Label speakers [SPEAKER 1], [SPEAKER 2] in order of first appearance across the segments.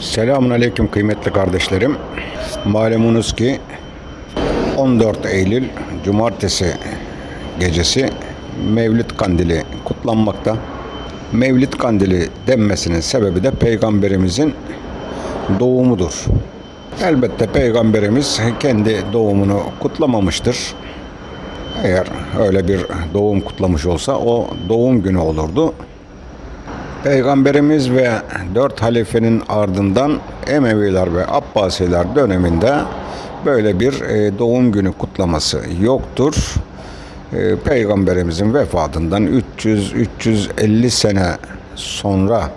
[SPEAKER 1] Selamun Aleyküm kıymetli kardeşlerim. Malumunuz ki 14 Eylül Cumartesi gecesi Mevlid Kandili kutlanmakta. Mevlid Kandili denmesinin sebebi de Peygamberimizin doğumudur. Elbette Peygamberimiz kendi doğumunu kutlamamıştır. Eğer öyle bir doğum kutlamış olsa o doğum günü olurdu. Peygamberimiz ve dört halifenin ardından Emeviler ve Abbasiler döneminde böyle bir e, doğum günü kutlaması yoktur. E, Peygamberimizin vefatından 300-350 sene sonra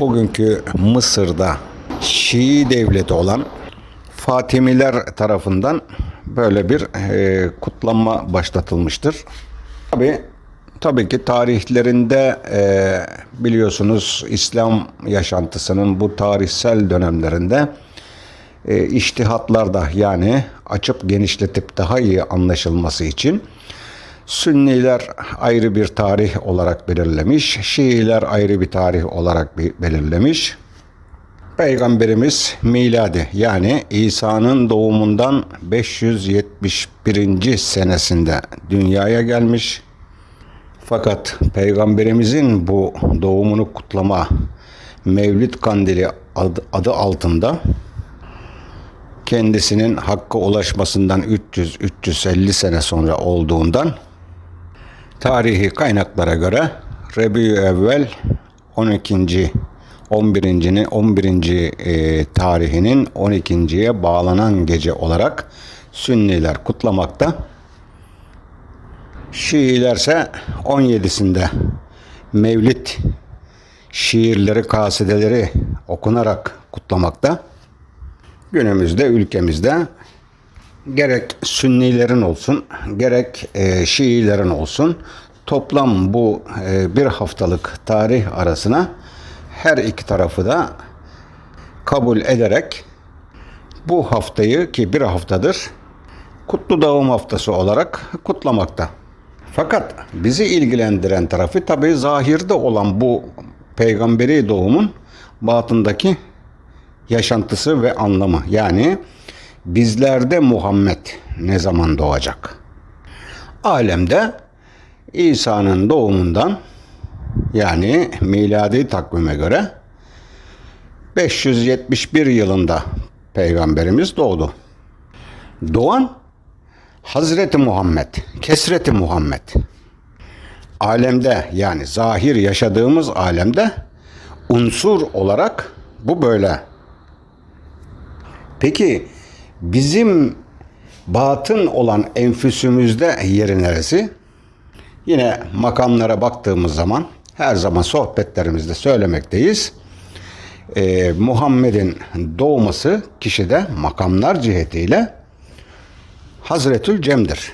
[SPEAKER 1] bugünkü Mısır'da Şii devleti olan Fatimiler tarafından böyle bir e, kutlanma başlatılmıştır. Tabii tabii ki tarihlerinde e, biliyorsunuz İslam yaşantısının bu tarihsel dönemlerinde e, iştihatlarda yani açıp genişletip daha iyi anlaşılması için Sünniler ayrı bir tarih olarak belirlemiş, Şiiler ayrı bir tarih olarak belirlemiş. Peygamberimiz miladi yani İsa'nın doğumundan 571. senesinde dünyaya gelmiş. Fakat Peygamberimizin bu doğumunu kutlama Mevlid Kandili adı, adı altında kendisinin hakka ulaşmasından 300-350 sene sonra olduğundan tarihi kaynaklara göre Rebiü Evvel 12. 11. 11. E, tarihinin 12.ye bağlanan gece olarak Sünniler kutlamakta. Şiilerse 17'sinde Mevlid şiirleri, kasideleri okunarak kutlamakta. Günümüzde ülkemizde gerek Sünnilerin olsun, gerek e, Şiilerin olsun toplam bu e, bir haftalık tarih arasına her iki tarafı da kabul ederek bu haftayı ki bir haftadır Kutlu Doğum Haftası olarak kutlamakta. Fakat bizi ilgilendiren tarafı tabi zahirde olan bu peygamberi doğumun batındaki yaşantısı ve anlamı. Yani bizlerde Muhammed ne zaman doğacak? Alemde İsa'nın doğumundan yani miladi takvime göre 571 yılında peygamberimiz doğdu. Doğan Hazreti Muhammed, Kesreti Muhammed. Alemde yani zahir yaşadığımız alemde unsur olarak bu böyle. Peki bizim batın olan enfüsümüzde yeri neresi? Yine makamlara baktığımız zaman her zaman sohbetlerimizde söylemekteyiz. Ee, Muhammed'in doğması kişide makamlar cihetiyle Hazretül Cem'dir.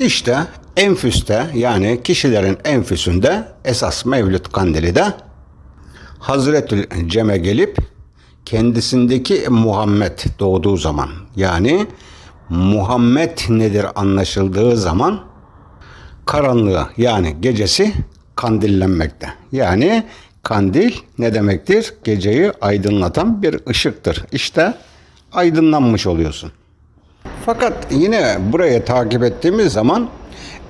[SPEAKER 1] İşte enfüste yani kişilerin enfüsünde esas Mevlüt Kandili de Hazretül Cem'e gelip kendisindeki Muhammed doğduğu zaman yani Muhammed nedir anlaşıldığı zaman karanlığı yani gecesi kandillenmekte. Yani kandil ne demektir? Geceyi aydınlatan bir ışıktır. İşte aydınlanmış oluyorsun. Fakat yine buraya takip ettiğimiz zaman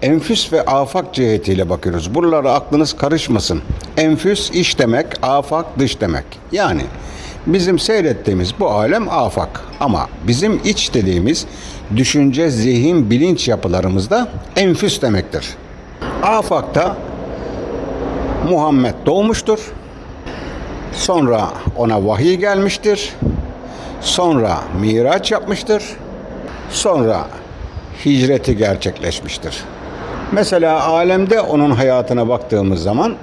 [SPEAKER 1] enfüs ve afak cihetiyle bakıyoruz. Buralara aklınız karışmasın. Enfüs iç demek, afak dış demek. Yani bizim seyrettiğimiz bu alem afak ama bizim iç dediğimiz düşünce, zihin, bilinç yapılarımızda enfüs demektir. Afakta Muhammed doğmuştur. Sonra ona vahiy gelmiştir. Sonra miraç yapmıştır. Sonra hicreti gerçekleşmiştir. Mesela alemde onun hayatına baktığımız zaman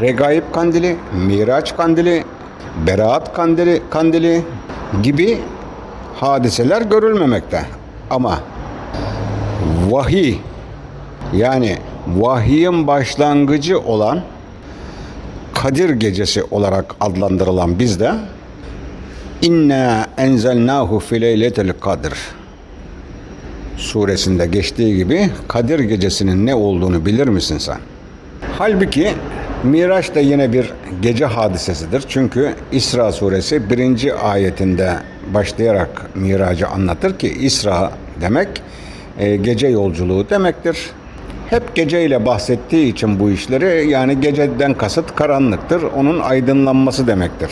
[SPEAKER 1] Regaib kandili, Miraç kandili, Beraat kandili, kandili gibi hadiseler görülmemekte. Ama vahiy yani vahiyin başlangıcı olan Kadir gecesi olarak adlandırılan bizde İnna enzelnahu fi leyletil kadr suresinde geçtiği gibi Kadir gecesinin ne olduğunu bilir misin sen? Halbuki Miraç da yine bir gece hadisesidir. Çünkü İsra suresi birinci ayetinde başlayarak Miracı anlatır ki İsra demek e, gece yolculuğu demektir. Hep geceyle bahsettiği için bu işleri yani geceden kasıt karanlıktır. Onun aydınlanması demektir.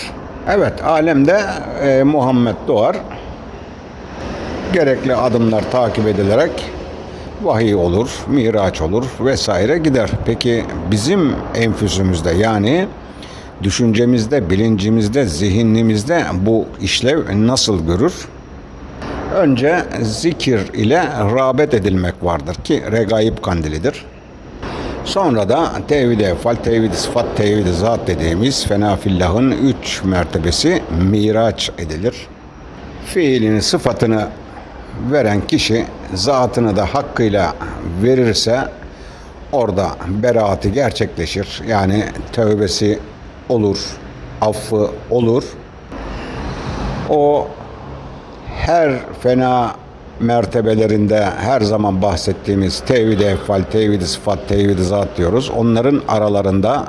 [SPEAKER 1] Evet alemde e, Muhammed doğar. Gerekli adımlar takip edilerek vahiy olur, miraç olur vesaire gider. Peki bizim enfüsümüzde yani düşüncemizde, bilincimizde, zihnimizde bu işlev nasıl görür? Önce zikir ile rağbet edilmek vardır ki regaib kandilidir. Sonra da tevhid efal, tevhid sıfat, tevhid zat dediğimiz fenafillahın üç mertebesi miraç edilir. Fiilini, sıfatını veren kişi zatını da hakkıyla verirse orada beraati gerçekleşir. Yani tövbesi olur, affı olur. O her fena mertebelerinde her zaman bahsettiğimiz tevhid efal, tevhid sıfat, tevhid zat diyoruz. Onların aralarında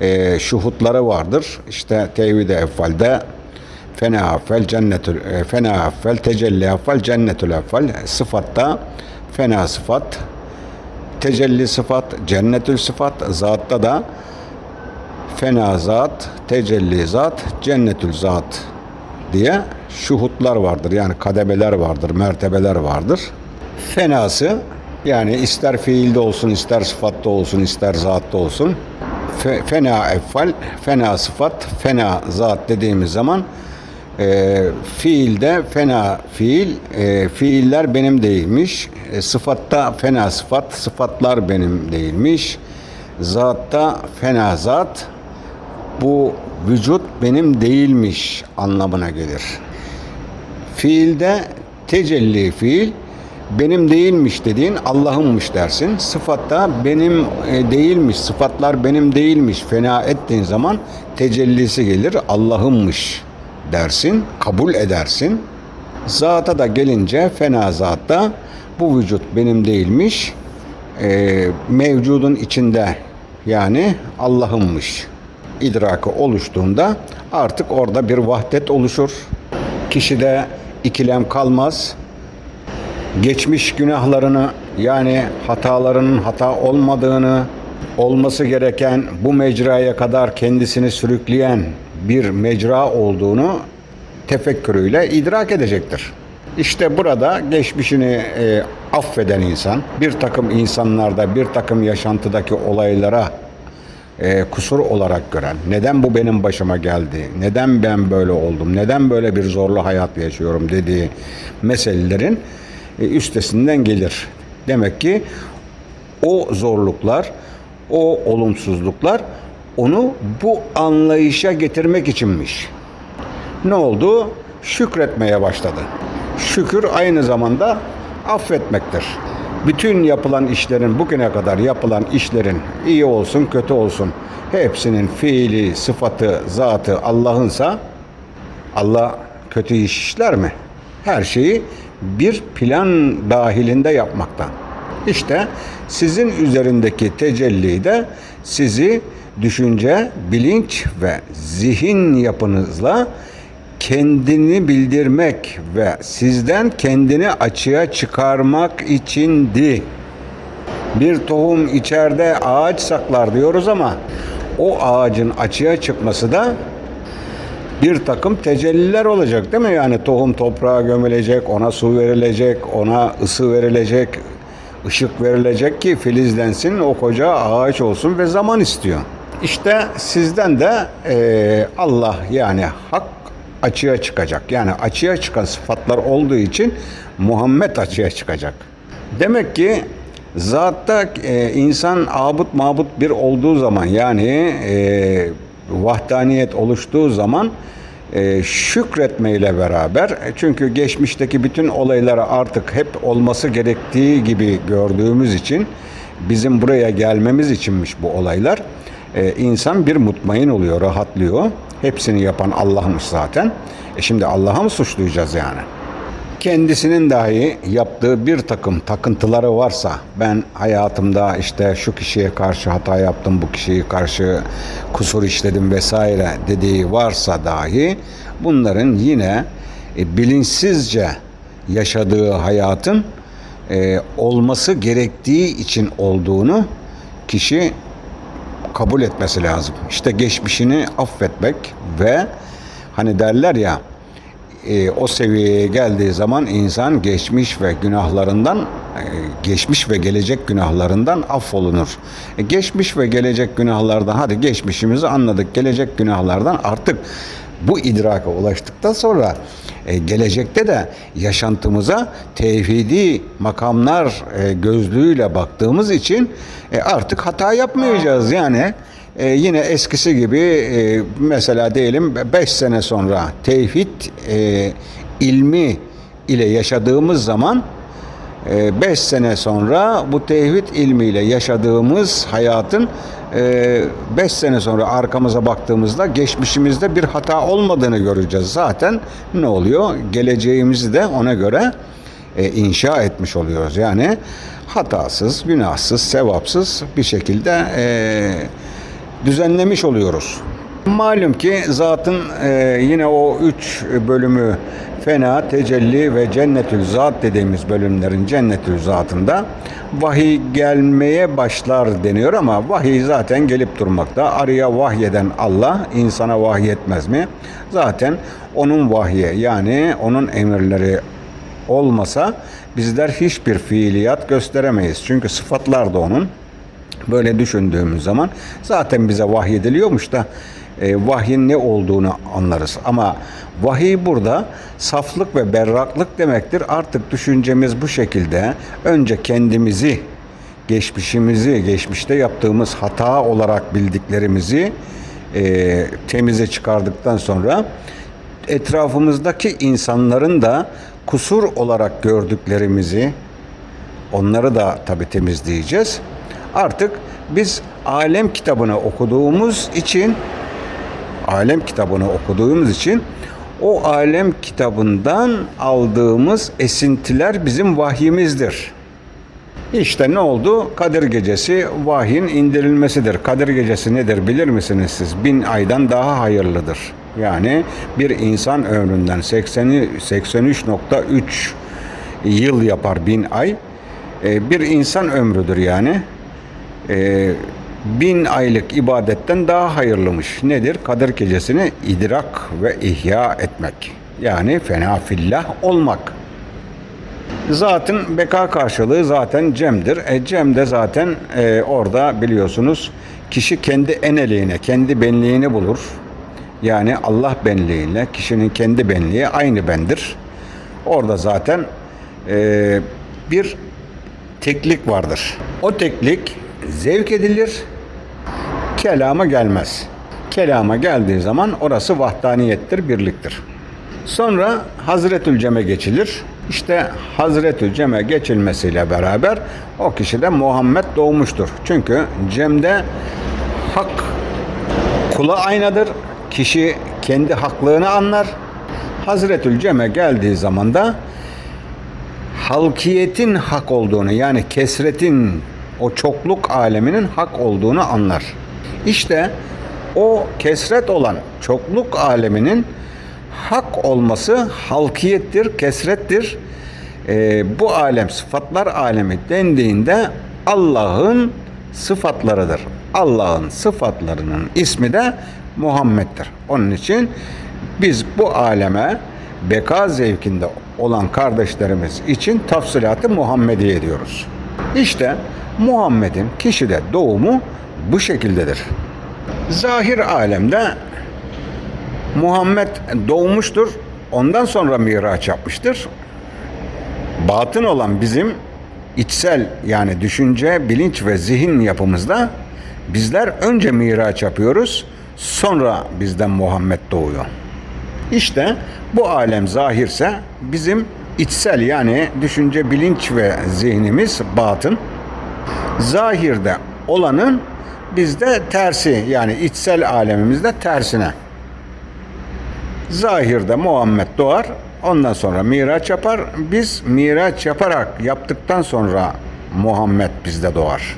[SPEAKER 1] e, şuhutları vardır. İşte tevhid efalde fena affel cennetül e, fena affel tecelli affel cennetül affel sıfatta fena sıfat tecelli sıfat cennetül sıfat zatta da fena zat tecelli zat cennetül zat diye şuhutlar vardır. Yani kademeler vardır, mertebeler vardır. Fenası yani ister fiilde olsun, ister sıfatta olsun, ister zatta olsun. Fe, fena effal, fena sıfat, fena zat dediğimiz zaman e, fiilde fena fiil, e, fiiller benim değilmiş. E, sıfatta fena sıfat, sıfatlar benim değilmiş. Zatta fena zat, bu vücut benim değilmiş anlamına gelir. Fiilde tecelli fiil benim değilmiş dediğin Allah'ınmış dersin. Sıfatta benim e, değilmiş, sıfatlar benim değilmiş fena ettiğin zaman tecellisi gelir Allah'ınmış dersin, kabul edersin. Zata da gelince fena zatta bu vücut benim değilmiş, e, mevcudun içinde yani Allah'ınmış idrakı oluştuğunda artık orada bir vahdet oluşur. Kişide ikilem kalmaz. Geçmiş günahlarını yani hatalarının hata olmadığını, olması gereken bu mecraya kadar kendisini sürükleyen bir mecra olduğunu tefekkürüyle idrak edecektir. İşte burada geçmişini e, affeden insan, bir takım insanlarda, bir takım yaşantıdaki olaylara e, kusur olarak gören, neden bu benim başıma geldi, neden ben böyle oldum, neden böyle bir zorlu hayat yaşıyorum dediği meselelerin e, üstesinden gelir. Demek ki o zorluklar, o olumsuzluklar onu bu anlayışa getirmek içinmiş. Ne oldu? Şükretmeye başladı. Şükür aynı zamanda affetmektir bütün yapılan işlerin bugüne kadar yapılan işlerin iyi olsun kötü olsun hepsinin fiili, sıfatı, zatı Allah'ınsa Allah kötü iş işler mi? Her şeyi bir plan dahilinde yapmaktan. İşte sizin üzerindeki tecelli de sizi düşünce, bilinç ve zihin yapınızla kendini bildirmek ve sizden kendini açığa çıkarmak içindi. Bir tohum içeride ağaç saklar diyoruz ama o ağacın açığa çıkması da bir takım tecelliler olacak değil mi? Yani tohum toprağa gömülecek, ona su verilecek, ona ısı verilecek, ışık verilecek ki filizlensin, o koca ağaç olsun ve zaman istiyor. İşte sizden de e, Allah yani hak açığa çıkacak. Yani açığa çıkan sıfatlar olduğu için Muhammed açığa çıkacak. Demek ki zatta e, insan abut mabut bir olduğu zaman yani e, vahdaniyet oluştuğu zaman e, şükretmeyle beraber çünkü geçmişteki bütün olaylara artık hep olması gerektiği gibi gördüğümüz için bizim buraya gelmemiz içinmiş bu olaylar. E, insan bir mutmain oluyor, rahatlıyor. Hepsini yapan Allah'mış zaten. E şimdi Allah'a mı suçlayacağız yani? kendisinin dahi yaptığı bir takım takıntıları varsa ben hayatımda işte şu kişiye karşı hata yaptım, bu kişiye karşı kusur işledim vesaire dediği varsa dahi bunların yine e, bilinçsizce yaşadığı hayatın e, olması gerektiği için olduğunu kişi kabul etmesi lazım. İşte geçmişini affetmek ve hani derler ya e, o seviyeye geldiği zaman insan geçmiş ve günahlarından e, geçmiş ve gelecek günahlarından affolunur. E, geçmiş ve gelecek günahlardan hadi geçmişimizi anladık. Gelecek günahlardan artık bu idraka ulaştıktan sonra e, gelecekte de yaşantımıza tevhidi makamlar e, gözlüğüyle baktığımız için e, artık hata yapmayacağız yani. E, yine eskisi gibi e, mesela diyelim 5 sene sonra tevhid e, ilmi ile yaşadığımız zaman 5 sene sonra bu tevhid ilmiyle yaşadığımız hayatın 5 sene sonra arkamıza baktığımızda geçmişimizde bir hata olmadığını göreceğiz. Zaten ne oluyor? Geleceğimizi de ona göre e, inşa etmiş oluyoruz. Yani hatasız, günahsız, sevapsız bir şekilde e, düzenlemiş oluyoruz. Malum ki zatın e, yine o üç bölümü fena, tecelli ve cennetül zat dediğimiz bölümlerin cennetül zatında vahiy gelmeye başlar deniyor ama vahiy zaten gelip durmakta. Arıya vahyeden Allah insana vahyetmez mi? Zaten onun vahyi yani onun emirleri olmasa bizler hiçbir fiiliyat gösteremeyiz. Çünkü sıfatlar da onun. Böyle düşündüğümüz zaman zaten bize vahyediliyormuş da e, vahyin ne olduğunu anlarız. Ama vahiy burada saflık ve berraklık demektir. Artık düşüncemiz bu şekilde önce kendimizi, geçmişimizi, geçmişte yaptığımız hata olarak bildiklerimizi e, temize çıkardıktan sonra etrafımızdaki insanların da kusur olarak gördüklerimizi onları da tabi temizleyeceğiz. Artık biz alem kitabını okuduğumuz için alem kitabını okuduğumuz için o alem kitabından aldığımız esintiler bizim vahyimizdir. İşte ne oldu? Kadir Gecesi vahyin indirilmesidir. Kadir Gecesi nedir bilir misiniz siz? Bin aydan daha hayırlıdır. Yani bir insan ömründen 80 83.3 yıl yapar bin ay. Ee, bir insan ömrüdür yani. Bin aylık ibadetten daha hayırlımış. Nedir? Kadir gecesini idrak ve ihya etmek. Yani fena fillah olmak. Zatın beka karşılığı zaten cemdir. E, cem de zaten e, orada biliyorsunuz kişi kendi eneliğine, kendi benliğini bulur. Yani Allah benliğiyle kişinin kendi benliği aynı bendir. Orada zaten e, bir teklik vardır. O teklik zevk edilir, kelama gelmez. Kelama geldiği zaman orası vahdaniyettir, birliktir. Sonra Hazretül Cem'e geçilir. İşte Hazretül Cem'e geçilmesiyle beraber o kişide Muhammed doğmuştur. Çünkü Cem'de hak kula aynadır. Kişi kendi haklığını anlar. Hazretül Cem'e geldiği zaman da halkiyetin hak olduğunu yani kesretin o çokluk aleminin hak olduğunu anlar. İşte o kesret olan çokluk aleminin hak olması halkiyettir, kesrettir. Ee, bu alem sıfatlar alemi dendiğinde Allah'ın sıfatlarıdır. Allah'ın sıfatlarının ismi de Muhammed'dir. Onun için biz bu aleme beka zevkinde olan kardeşlerimiz için tafsilatı Muhammediye diyoruz. İşte Muhammed'in kişide doğumu bu şekildedir. Zahir alemde Muhammed doğmuştur. Ondan sonra miraç yapmıştır. Batın olan bizim içsel yani düşünce, bilinç ve zihin yapımızda bizler önce miraç yapıyoruz. Sonra bizden Muhammed doğuyor. İşte bu alem zahirse bizim içsel yani düşünce, bilinç ve zihnimiz batın. Zahirde olanın bizde tersi yani içsel alemimizde tersine. Zahirde Muhammed doğar, Ondan sonra miraç yapar. Biz miraç yaparak yaptıktan sonra Muhammed bizde doğar.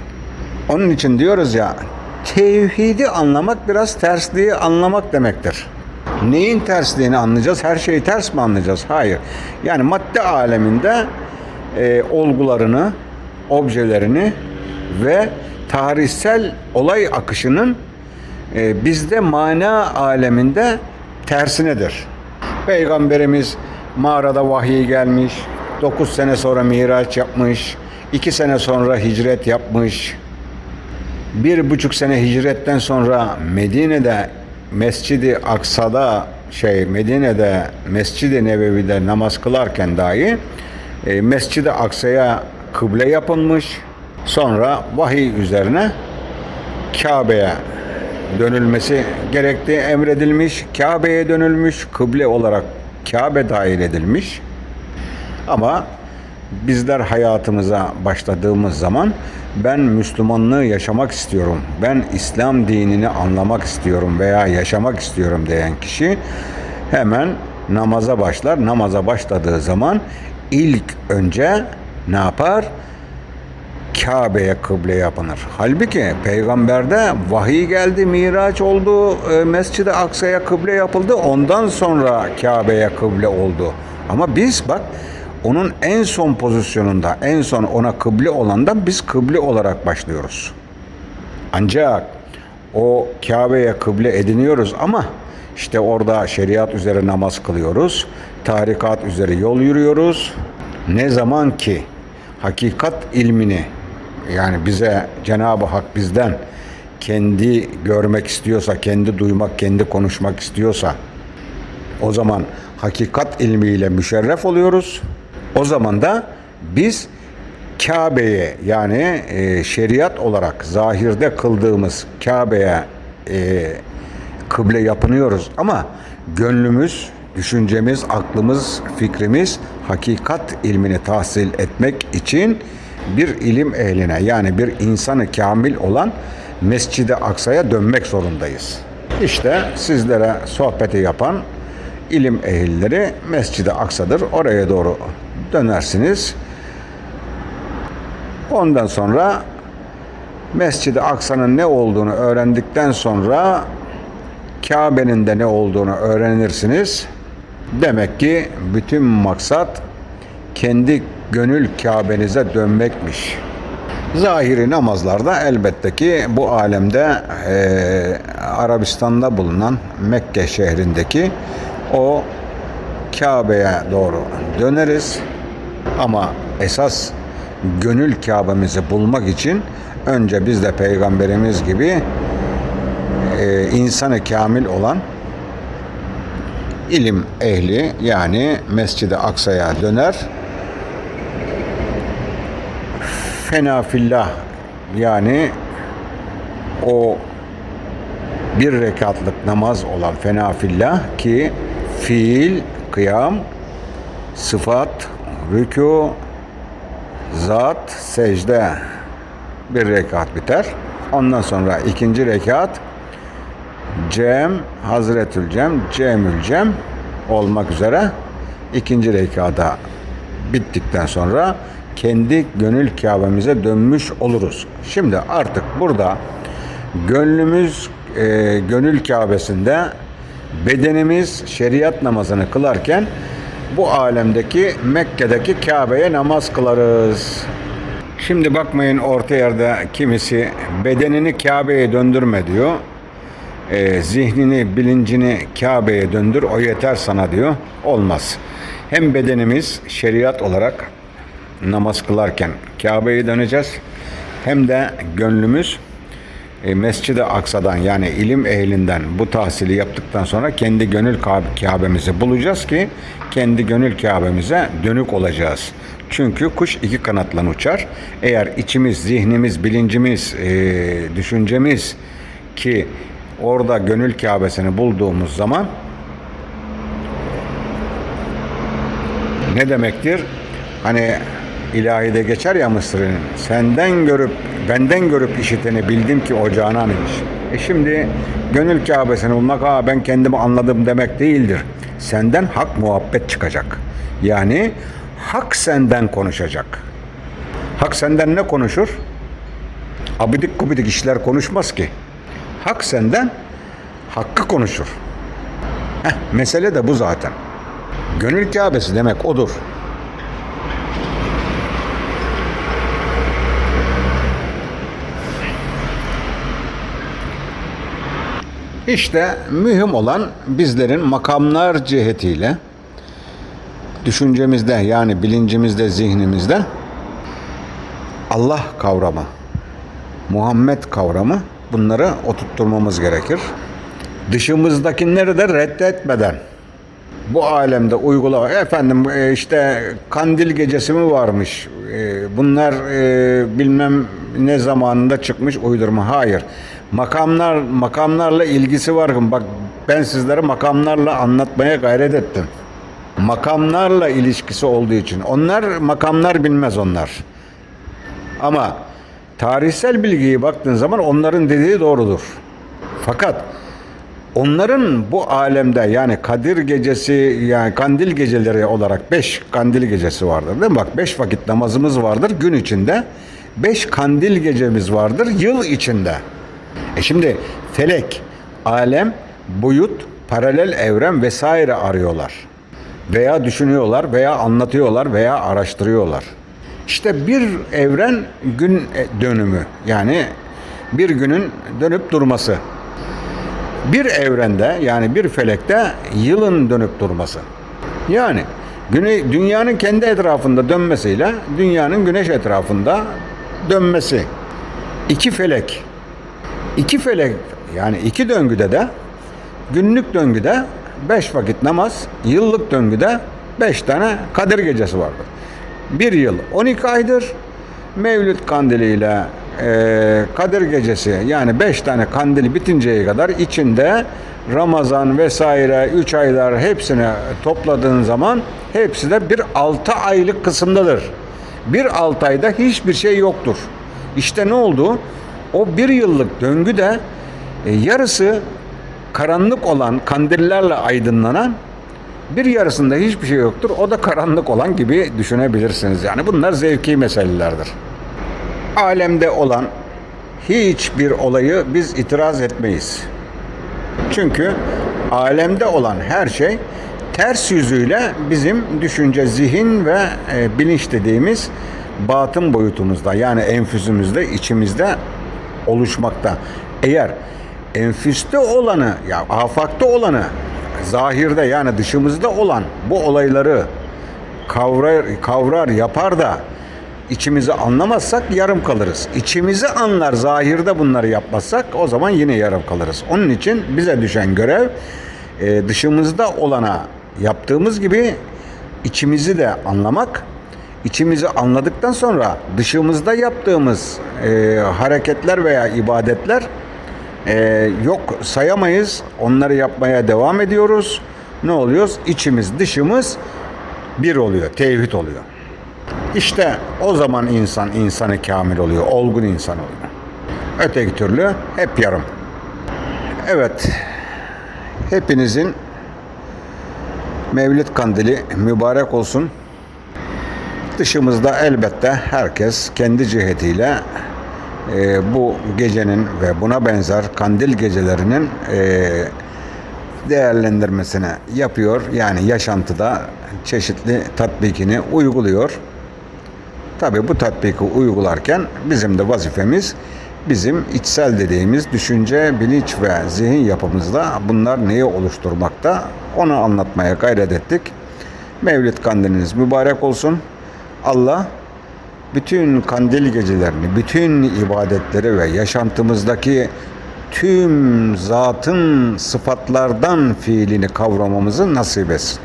[SPEAKER 1] Onun için diyoruz ya tevhidi anlamak biraz tersliği anlamak demektir. Neyin tersliğini anlayacağız? Her şeyi ters mi anlayacağız? Hayır. Yani madde aleminde e, olgularını, objelerini ve tarihsel olay akışının e, bizde mana aleminde tersinedir. Peygamberimiz mağarada vahiy gelmiş, 9 sene sonra miraç yapmış, 2 sene sonra hicret yapmış, bir buçuk sene hicretten sonra Medine'de Mescidi Aksa'da şey Medine'de Mescidi Nebevi'de namaz kılarken dahi e, Mescidi Aksa'ya kıble yapılmış. Sonra vahiy üzerine Kabe'ye dönülmesi gerektiği emredilmiş. Kabe'ye dönülmüş. Kıble olarak Kabe dahil edilmiş. Ama bizler hayatımıza başladığımız zaman ben Müslümanlığı yaşamak istiyorum, ben İslam dinini anlamak istiyorum veya yaşamak istiyorum diyen kişi hemen namaza başlar. Namaza başladığı zaman ilk önce ne yapar? Kabe'ye kıble yapınır. Halbuki peygamberde vahiy geldi, miraç oldu, e, Mescid-i Aksa'ya kıble yapıldı. Ondan sonra Kabe'ye kıble oldu. Ama biz bak onun en son pozisyonunda, en son ona kıble olanda biz kıble olarak başlıyoruz. Ancak o Kabe'ye kıble ediniyoruz ama işte orada şeriat üzere namaz kılıyoruz. Tarikat üzere yol yürüyoruz. Ne zaman ki hakikat ilmini yani bize Cenab-ı Hak bizden kendi görmek istiyorsa, kendi duymak, kendi konuşmak istiyorsa o zaman hakikat ilmiyle müşerref oluyoruz. O zaman da biz Kabe'ye yani e, şeriat olarak zahirde kıldığımız Kabe'ye e, kıble yapınıyoruz ama gönlümüz, düşüncemiz, aklımız, fikrimiz hakikat ilmini tahsil etmek için bir ilim ehline yani bir insanı kamil olan Mescid-i Aksa'ya dönmek zorundayız. İşte sizlere sohbeti yapan ilim ehilleri Mescid-i Aksa'dır. Oraya doğru dönersiniz. Ondan sonra Mescid-i Aksa'nın ne olduğunu öğrendikten sonra Kabe'nin de ne olduğunu öğrenirsiniz. Demek ki bütün maksat kendi gönül Kabe'nize dönmekmiş. Zahiri namazlarda elbette ki bu alemde eee, Arabistan'da bulunan Mekke şehrindeki o Kabe'ye doğru döneriz. Ama esas gönül Kabe'mizi bulmak için önce biz de peygamberimiz gibi e, insanı kamil olan ilim ehli yani Mescid-i Aksa'ya döner. Fenafillah yani o bir rekatlık namaz olan fenafillah ki fiil, kıyam, sıfat, rükû, zat, secde bir rekat biter. Ondan sonra ikinci rekat Cem, Hazretül Cem, Cemül Cem olmak üzere ikinci rekada bittikten sonra kendi gönül Kabe'mize dönmüş oluruz. Şimdi artık burada gönlümüz e, gönül Kabe'sinde bedenimiz şeriat namazını kılarken bu alemdeki Mekke'deki Kabe'ye namaz kılarız. Şimdi bakmayın orta yerde kimisi bedenini Kabe'ye döndürme diyor. E, zihnini, bilincini Kabe'ye döndür o yeter sana diyor. Olmaz. Hem bedenimiz şeriat olarak namaz kılarken Kabe'ye döneceğiz. Hem de gönlümüz e, Mescid-i Aksa'dan yani ilim ehlinden bu tahsili yaptıktan sonra kendi gönül Kabe- Kabe'mizi bulacağız ki kendi gönül Kabe'mize dönük olacağız. Çünkü kuş iki kanatla uçar. Eğer içimiz, zihnimiz, bilincimiz, e, düşüncemiz ki orada gönül Kabe'sini bulduğumuz zaman ne demektir? Hani ilahide geçer ya Mısır'ın. Senden görüp, benden görüp işiteni bildim ki o canan imiş. E şimdi gönül Kabe'sini bulmak ha ben kendimi anladım demek değildir. Senden hak muhabbet çıkacak. Yani hak senden konuşacak. Hak senden ne konuşur? Abidik gubidik işler konuşmaz ki. Hak senden hakkı konuşur. Heh, mesele de bu zaten. Gönül Kabe'si demek odur. İşte mühim olan bizlerin makamlar cihetiyle düşüncemizde yani bilincimizde, zihnimizde Allah kavramı, Muhammed kavramı bunları oturtturmamız gerekir. Dışımızdakileri de reddetmeden bu alemde uygula efendim e, işte kandil gecesi mi varmış E, bunlar e, bilmem ne zamanında çıkmış uydurma hayır makamlar makamlarla ilgisi var bak ben sizlere makamlarla anlatmaya gayret ettim makamlarla ilişkisi olduğu için onlar makamlar bilmez onlar ama tarihsel bilgiyi baktığın zaman onların dediği doğrudur fakat Onların bu alemde yani Kadir gecesi yani kandil geceleri olarak beş kandil gecesi vardır değil mi? Bak beş vakit namazımız vardır gün içinde. Beş kandil gecemiz vardır yıl içinde. E şimdi felek, alem, boyut, paralel evren vesaire arıyorlar. Veya düşünüyorlar veya anlatıyorlar veya araştırıyorlar. İşte bir evren gün dönümü yani bir günün dönüp durması bir evrende yani bir felekte yılın dönüp durması. Yani güne, dünyanın kendi etrafında dönmesiyle dünyanın güneş etrafında dönmesi. İki felek. İki felek yani iki döngüde de günlük döngüde beş vakit namaz, yıllık döngüde beş tane Kadir gecesi vardır. Bir yıl 12 aydır. Mevlüt kandiliyle e, Kadir Gecesi yani beş tane kandil bitinceye kadar içinde Ramazan vesaire üç aylar hepsini topladığın zaman hepsi de bir altı aylık kısımdadır. Bir altı ayda hiçbir şey yoktur. İşte ne oldu? O bir yıllık döngü de e, yarısı karanlık olan kandillerle aydınlanan bir yarısında hiçbir şey yoktur. O da karanlık olan gibi düşünebilirsiniz. Yani bunlar zevki meselelerdir alemde olan hiçbir olayı biz itiraz etmeyiz. Çünkü alemde olan her şey ters yüzüyle bizim düşünce, zihin ve e, bilinç dediğimiz batın boyutumuzda yani enfüsümüzde, içimizde oluşmakta. Eğer enfüste olanı, ya afakta olanı, zahirde yani dışımızda olan bu olayları kavrar, kavrar yapar da içimizi anlamazsak yarım kalırız. İçimizi anlar zahirde bunları yapmazsak o zaman yine yarım kalırız. Onun için bize düşen görev e, dışımızda olana yaptığımız gibi içimizi de anlamak. İçimizi anladıktan sonra dışımızda yaptığımız e, hareketler veya ibadetler e, yok sayamayız. Onları yapmaya devam ediyoruz. Ne oluyoruz? İçimiz dışımız bir oluyor, tevhid oluyor. İşte o zaman insan insanı kamil oluyor, olgun insan oluyor. Öteki türlü hep yarım. Evet, hepinizin Mevlid kandili mübarek olsun. Dışımızda elbette herkes kendi cihetiyle e, bu gecenin ve buna benzer kandil gecelerinin e, değerlendirmesini yapıyor. Yani yaşantıda çeşitli tatbikini uyguluyor. Tabi bu tatbiki uygularken bizim de vazifemiz bizim içsel dediğimiz düşünce, bilinç ve zihin yapımızda bunlar neyi oluşturmakta onu anlatmaya gayret ettik. Mevlid kandiliniz mübarek olsun. Allah bütün kandil gecelerini, bütün ibadetleri ve yaşantımızdaki tüm zatın sıfatlardan fiilini kavramamızı nasip etsin.